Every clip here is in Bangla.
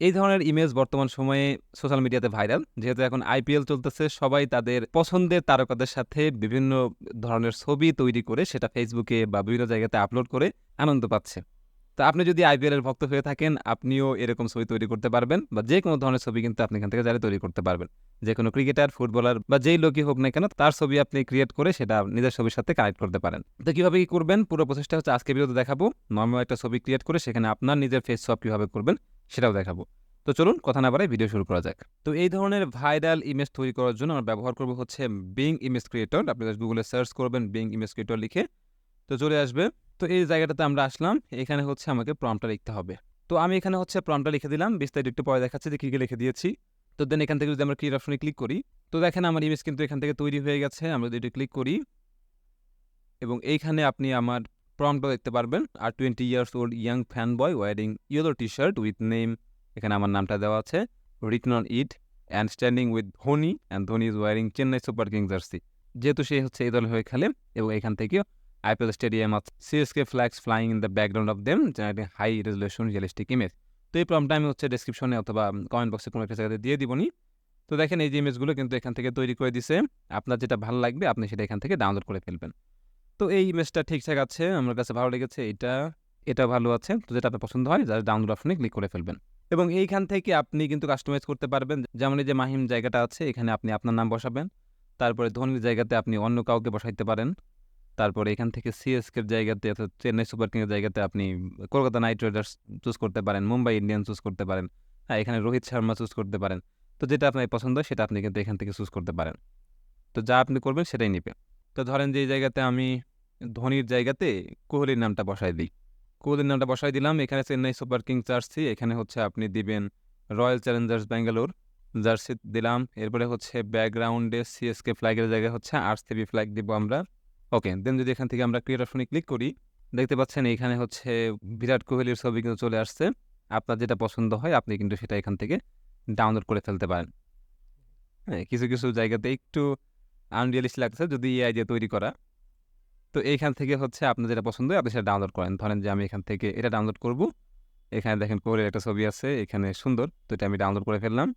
এই ধরনের ইমেজ বর্তমান সময়ে সোশ্যাল মিডিয়াতে ভাইরাল যেহেতু এখন আইপিএল চলতেছে, সবাই তাদের পছন্দের তারকাদের সাথে বিভিন্ন ধরনের ছবি তৈরি করে সেটা ফেসবুকে বা বিভিন্ন জায়গাতে আপলোড করে আনন্দ পাচ্ছে। তো আপনি যদি আইপিএল এর ভক্ত হয়ে থাকেন, আপনিও এরকম ছবি তৈরি করতে পারবেন বা যে কোনো ধরনের ছবি কিন্তু আপনি এখান থেকে যারা তৈরি করতে পারবেন। যে কোনো ক্রিকেটার ফুটবলার বা যেই লোকই হোক না কেন, তার ছবি আপনি ক্রিয়েট করে সেটা নিজের ছবির সাথে কানেক্ট করতে পারেন। তো কীভাবে কী করবেন? পুরো প্রসেসটা হচ্ছে আজকে ভিডিওতে দেখাবো। নর্মাল একটা ছবি ক্রিয়েট করে সেখানে আপনার নিজের ফেস সব কীভাবে করবেন সেটাও দেখাবো। তো চলুন কথা না বাড়াই ভিডিও শুরু করা যাক। তো এই ধরনের ভাইরাল ইমেজ তৈরি করার জন্য আমরা ব্যবহার করব হচ্ছে বিং ইমেজ ক্রিয়েটর আপনি গুগলে সার্চ করবেন বিং ইমেজ ক্রিয়েটর লিখে, তো চলে আসবে। তো এই জায়গাটাতে আমরা আসলাম, এখানে হচ্ছে আমাকে প্রম্পটটা লিখতে হবে। তো আমি এখানে হচ্ছে প্রম্পটটা লিখে দিলাম, বিস্তারিত একটু পরে দেখাচ্ছে যে কী কী লিখে দিয়েছি। তো দেন এখান থেকে যদি আমরা ক্রিয়েট অপশনে ক্লিক করি, তো দেখেন আমার ইমেজ কিন্তু এখান থেকে তৈরি হয়ে গেছে, আমরা যদি ক্লিক করি, এবং এইখানে আপনি আমার প্রম্পটটা দেখতে পারবেন। আর twenty years old young fan boy wearing yellow T shirt with name এখানে আমার নামটা দেওয়া আছে written on it and standing with Dhoni and Dhoni is wearing Chennai super king jersey যেহেতু সে হচ্ছে এই দল হয়ে খেলে, এবং এখান থেকে আইপিএল স্টেডিয়াম আছে। CSK flags flying in the background of them generating high resolution realistic image তো এই প্রমটা আমি হচ্ছে ডিসক্রিপশনে অথবা কমেন্ট বক্সে কোনো একটা জায়গাতে দিয়ে দিবনি তো দেখেন এই যে ইমেজগুলো কিন্তু এখান থেকে তৈরি করে দিছে। আপনার যেটা ভালো লাগবে, আপনি সেটা এখান থেকে ডাউনলোড করে ফেলবেন। তো এই ইমেজটা ঠিকঠাক আছে আমার কাছে ভালো লেগেছে, এটা এটা ভালো আছে। তো যেটা আপনার পছন্দ হয় যারা ডাউনলোড অপশনে ক্লিক করে ফেলবেন। এবং এইখান থেকে আপনি কিন্তু কাস্টমাইজ করতে পারবেন। যেমন এই যে মাহিম জায়গাটা আছে, এখানে আপনি আপনার নাম বসাবেন। তারপরে ধোনির জায়গাতে আপনি অন্য কাউকে বসাইতে পারেন। তারপরে এখান থেকে সিএসকের জায়গাতে অর্থাৎ চেন্নাই সুপার কিংয়ের জায়গাতে আপনি কলকাতা নাইট রাইডার্স চুজ করতে পারেন, মুম্বাই ইন্ডিয়ান চুজ করতে পারেন। হ্যাঁ এখানে রোহিত শর্মা চুজ করতে পারেন। তো যেটা আপনার পছন্দ সেটা আপনি কিন্তু এখান থেকে চুজ করতে পারেন। তো যা আপনি করবেন, সেটাই নেবে তো ধরেন যে এই জায়গাতে আমি ধোনির জায়গাতে কোহলির নামটা বসাই দিই। কোহলির নামটা বসাই দিলাম, এখানে চেন্নাই সুপার কিংস জার্সি, এখানে হচ্ছে আপনি দিবেন রয়্যাল চ্যালেঞ্জার্স ব্যাঙ্গালোর। জার্সি দিলাম, এরপরে হচ্ছে ব্যাকগ্রাউন্ডে সিএসকে ফ্ল্যাগের জায়গায় হচ্ছে আরসিবি ফ্ল্যাগ দিব আমরা। ওকে দেন যদি এখান থেকে আমরা ক্রিয়েট অপশনে ক্লিক করি, দেখতে পাচ্ছেন এখানে হচ্ছে বিরাট কোহলির ছবি কিন্তু চলে আসছে। আপনার যেটা পছন্দ হয়, আপনি কিন্তু সেটা এখান থেকে ডাউনলোড করে ফেলতে পারেন। হ্যাঁ কিছু কিছু জায়গাতে একটু আনরিয়ালিস্ট লাগছে, যদি এআই দিয়ে তৈরি করা। তো এইখান থেকে হচ্ছে আপনার যেটা পছন্দ হয়, আপনি সেটা ডাউনলোড করেন। ধরেন যে আমি এখান থেকে এটা ডাউনলোড করব। এখানে দেখেন কোহলির একটা ছবি আছে, এখানে সুন্দর। তো এটা আমি ডাউনলোড করে ফেললাম।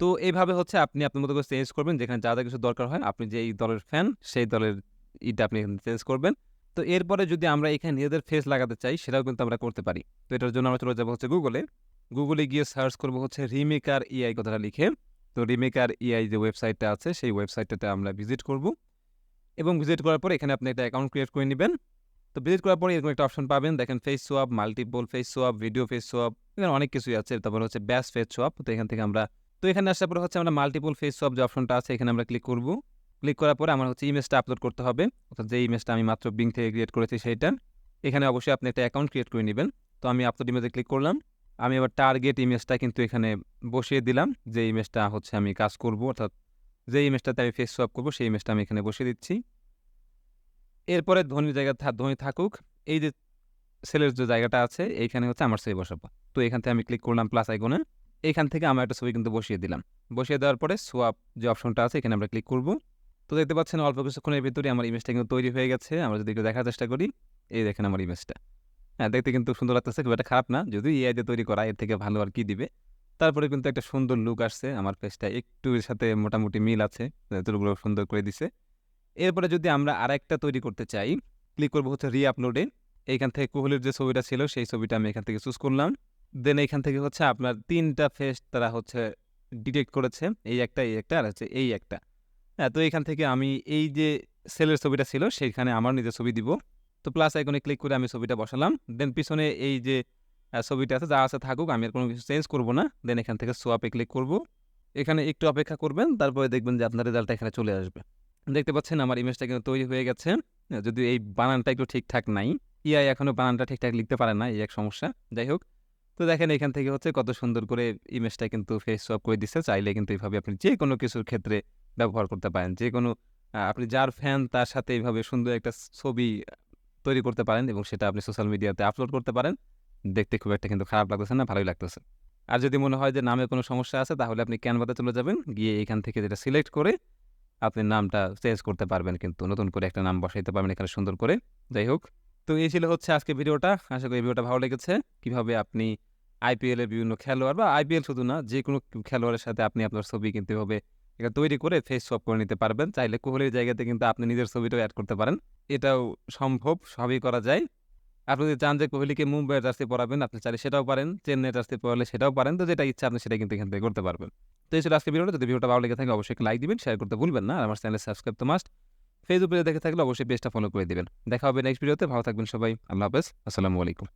তো এইভাবে হচ্ছে আপনি আপনার মতো করে চেঞ্জ করবেন, যেখানে যা যা কিছু দরকার হয়, আপনি যে এই দলের ফ্যান সেই দলের ইটা আপনি এখানে চেঞ্জ করবেন। তো এরপরে যদি আমরা এখানে নিজেদের ফেস লাগাতে চাই, সেটাও কিন্তু আমরা করতে পারি। তো এটার জন্য আমরা চলে যাব হচ্ছে গুগলে গুগলে গিয়ে সার্চ করব হচ্ছে রিমেকার ইআই কথাটা লিখে। তো রিমেকার ইআই যে ওয়েবসাইটটা আছে, সেই ওয়েবসাইটটাতে আমরা ভিজিট করব। এবং ভিজিট করার পর এখানে আপনি একটা অ্যাকাউন্ট ক্রিয়েট করে নেবেন। তো ভিজিট করার পরে এরকম একটা অপশন পাবেন। দেখেন face swap multiple face swap video face swap এখানে অনেক কিছুই আছে। তারপর হচ্ছে ব্যাস ফেস সোয়াপ তো এখান থেকে আমরা তো এখানে আসার পরে হচ্ছে আমরা মাল্টিপল ফেস সোয়াপ যে অপশনটা আছে, এখানে আমরা ক্লিক করব। ক্লিক করার পরে আমার হচ্ছে ইমেজটা আপলোড করতে হবে। অর্থাৎ যে ইমেজটা আমি মাত্র বিং থেকে ক্রিয়েট করেছি সেইটা। এখানে অবশ্যই আপনি একটা অ্যাকাউন্ট ক্রিয়েট করে নেবেন। তো আমি আপলোড ইমেজে ক্লিক করলাম। আমি এবার টার্গেট ইমেজটা কিন্তু এখানে বসিয়ে দিলাম। যে ইমেজটা হচ্ছে আমি কাজ করব। অর্থাৎ যে ইমেজটাতে আমি ফেস সোয়াপ করব, সেই ইমেজটা আমি এখানে বসিয়ে দিচ্ছি। এরপরে ধোনির জায়গা ধোনি থাকুক, এই যে সেলের যে জায়গাটা আছে, এইখানে হচ্ছে আমার ছবি বসাবো। তো এখান থেকে আমি ক্লিক করলাম প্লাস আইকনে এইখান থেকে আমার একটা ছবি কিন্তু বসিয়ে দিলাম। বসিয়ে দেওয়ার পরে সোয়াপ যে অপশনটা আছে, এখানে আমরা ক্লিক করব। তো দেখতে পাচ্ছেন অল্প কিছুক্ষণের ভিতরে আমার ইমেজটা কিন্তু তৈরি হয়ে গেছে। আমরা যদি একটু দেখার চেষ্টা করি, এই দেখেন আমার ইমেজটা হ্যাঁ দেখতে কিন্তু সুন্দর লাগতেছে, খুব একটা খারাপ না। যদি এআই দিয়ে তৈরি করা, এর থেকে ভালো আর কি দিবে? তারপরে কিন্তু একটা সুন্দর লুক আসছে আমার ফেসটা একটু এর সাথে মোটামুটি মিল আছে চুলগুলো সুন্দর করে দিছে। এরপরে যদি আমরা আর একটা তৈরি করতে চাই ক্লিক করব হচ্ছে রি আপলোডে এইখান থেকে কোহলির যে ছবিটা ছিল, সেই ছবিটা আমি এখান থেকে চুজ করলাম। দেন এইখান থেকে হচ্ছে আপনার তিনটা ফেস তারা হচ্ছে ডিটেক্ট করেছে, এই একটা এই একটা, আর হচ্ছে এই একটা। হ্যাঁ তো এখান থেকে আমি এই যে সেলের ছবিটা ছিল, সেইখানে আমার নিজের ছবি দিব। তো প্লাস আইকনে ক্লিক করে আমি ছবিটা বসালাম। দেন পিছনে এই যে ছবিটা আছে, যা আছে থাকুক, আমি আর কোনো কিছু চেঞ্জ করব না। দেন এখান থেকে সোয়াপে ক্লিক করব। এখানে একটু অপেক্ষা করবেন, তারপরে দেখবেন যে আপনার রেজাল্টটা এখানে চলে আসবে। দেখতে পাচ্ছেন আমার ইমেজটা কিন্তু তৈরি হয়ে গেছে। যদি এই বানানটা একটু ঠিকঠাক নাই ইআই এখনও বানানটা ঠিকঠাক লিখতে পারে না এই এক সমস্যা। যাই হোক, তো দেখেন এখান থেকে হচ্ছে কত সুন্দর করে ইমেজটা কিন্তু ফেস সোয়াপ করে দিচ্ছে চাইলে কিন্তু এইভাবে আপনি যে কোনো কিছুর ক্ষেত্রে ব্যবহার করতে পারেন। যে কোনো আপনি যার ফ্যান তার সাথে এইভাবে সুন্দর একটা ছবি তৈরি করতে পারেন এবং সেটা আপনি সোশ্যাল মিডিয়াতে আপলোড করতে পারেন। দেখতে খুব একটা কিন্তু খারাপ লাগতেছে না, ভালোই লাগতেছে। আর যদি মনে হয় যে নামে কোনো সমস্যা আছে, তাহলে আপনি ক্যানভাতে চলে যাবেন, গিয়ে এখান থেকে যেটা সিলেক্ট করে আপনি নামটা চেঞ্জ করতে পারবেন কিন্তু, নতুন করে একটা নাম বসাইতে পারবেন এখানে সুন্দর করে। যাই হোক, তো এই ছিল হচ্ছে আজকে ভিডিওটা। আশা করি ভিডিওটা ভালো লেগেছে। কীভাবে আপনি আইপিএল এর বিভিন্ন খেলোয়াড় বা আইপিএল শুধু না, যে কোনো খেলোয়াড়ের সাথে আপনি আপনার ছবি কিন্তু এভাবে এটা তৈরি করে ফেস সোয়াপ করে নিতে পারবেন। চাইলে কোহলির জায়গাতে কিন্তু আপনি নিজের ছবিটাও অ্যাড করতে পারেন। এটাও সম্ভব, সবই করা যায়। আপনি যদি চান যে কোহলিকে মুম্বাইয়ের জার্সি পড়াবেন, আপনি চাইলে সেটাও পারেন চেন্নাইয়ের জার্সি পড়ালে সেটাও পারেন। তো যেটা ইচ্ছা আপনি সেটা কিন্তু এখান থেকে করতে পারবেন। তো এই ছিল আজকে ভিডিওটা। যদি ভিডিওটা ভালো লেগে থাকে অবশ্যই লাইক দিবেন শেয়ার করতে ভুলবেন না। আমার চ্যানেল সাবস্ক্রাইব তো মাস্ট ফেসবুক পেজে দেখে থাকলে অবশ্যই পেজটা ফলো করে দিবেন। দেখা হবে নেক্সট ভিডিওতে ভালো থাকবেন সবাই। আল্লাহ হাফেজ। আসসালামু আলাইকুম।